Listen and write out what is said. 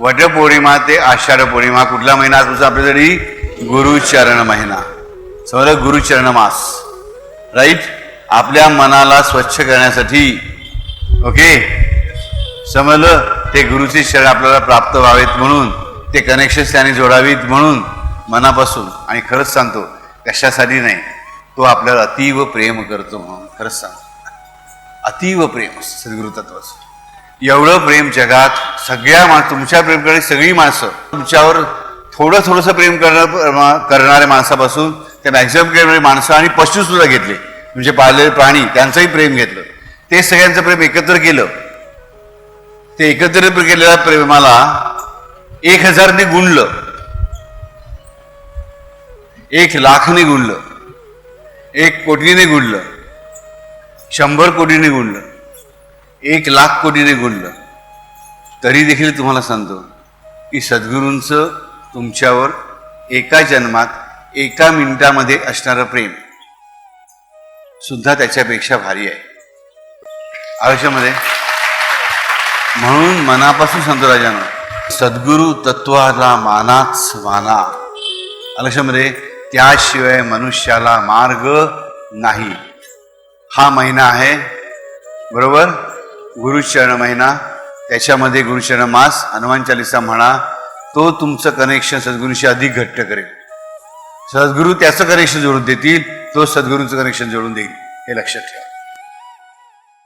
वटपौर्णिमा ते आषाढ पौर्णिमा कुठला महिना तुझा आपल्यासाठी गुरुचरण महिना. समजा गुरुचरण मास. राईट आपल्या मनाला स्वच्छ करण्यासाठी. ओके समजलं? ते गुरुचे शरण आपल्याला प्राप्त व्हावेत म्हणून ते कनेक्शन त्याने जोडावीत म्हणून मनापासून. आणि खरंच सांगतो कशासाठी नाही? तो आपल्याला अतीव प्रेम करतो म्हणून. खरंच सांगतो. अतीव प्रेम सद्गुरु तत्वाचं एवढं प्रेम जगात सगळ्या मा तुमच्या प्रेम करणारी सगळी माणसं. तुमच्यावर थोडं थोडंसं प्रेम करणार करणाऱ्या माणसापासून ते मॅक्झिमम करणारी माणसं आणि पशु सुद्धा घेतले. म्हणजे पाळलेले प्राणी त्यांचंही प्रेम घेतलं. ते सगळ्यांचं प्रेम एकत्र केलं. ते एकत्र केलेल्या प्रेमाला एक हजारने गुणलं. एक लाखने गुणलं. एक कोटीने गुणलं. शंभर कोटीने गुणलं. एक लाख कोटीने गुणलं. तरी देखील तुम्हाला सांगतो की सद्गुरूंचं तुमच्यावर एका जन्मात एका मिनिटामध्ये असणारं प्रेम सुद्धा त्याच्यापेक्षा भारी आहे. आयुष्यामध्ये म्हणून मनापासून सांगतो राजानं सद्गुरु तत्वाला मानाच माना. आयुष्यामध्ये त्याशिवाय मनुष्याला मार्ग नाही. हा महिना आहे बरोबर? गुरुचरण महिना. त्याच्यामध्ये गुरुचरण मास हनुमान चालिसा म्हणा तो तुमचं कनेक्शन सद्गुरूशी अधिक घट्ट करेल. सद्गुरू त्याचं कनेक्शन जोडून देतील तो सद्गुरूंचं कनेक्शन जोडून देईल. हे लक्षात ठेवा.